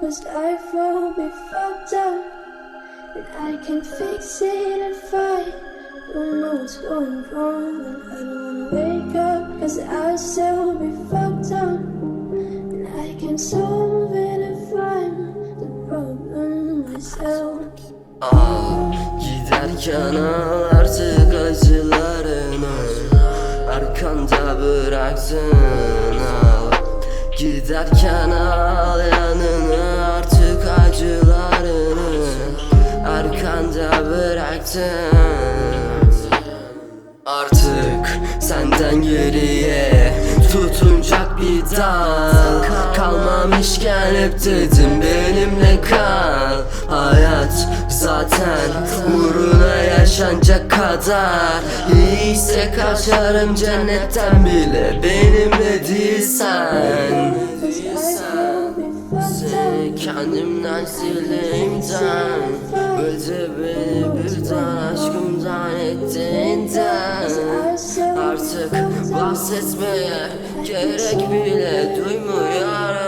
cause life will be fucked up. And I can fix it and fight. Don't know what's going wrong, and I don't wanna wake up, cause I'll still be fucked up. And I can solve it and find the problem myself. Ah, giderken artık Giderken al yanını artık acılarını Arkanda bıraktın. Artık senden geriye tutunacak bir dal Kalmamışken hep dedim benimle kal. Hayat zaten uğruna yaşanacak kadar. İyiyse kaçarım cennetten bile benimle değilsen kendimden sildiğimden Öldü beni birden aşkımdan ettiğinden Artık bahsetmeye gerek bile duymuyorum.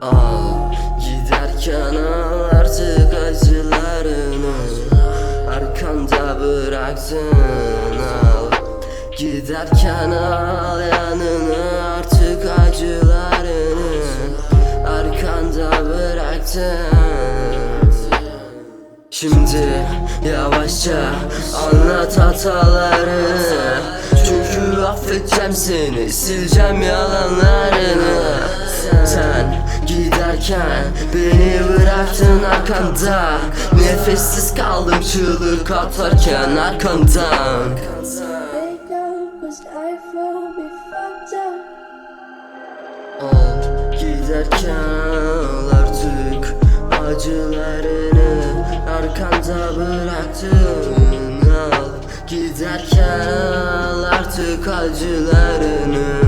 Al giderken al artık acılarını. Arkanda bıraktın al. Giderken al yanını artık acılarını bıraktın Şimdi yavaşça anlat hatalarını Çünkü affedeceğim seni sileceğim yalanlarını. Sen giderken beni bıraktın arkanda. Nefessiz kaldım çığlık atarken arkandan. Up, acılarını arkanda bıraktın al giderken al artık acılarını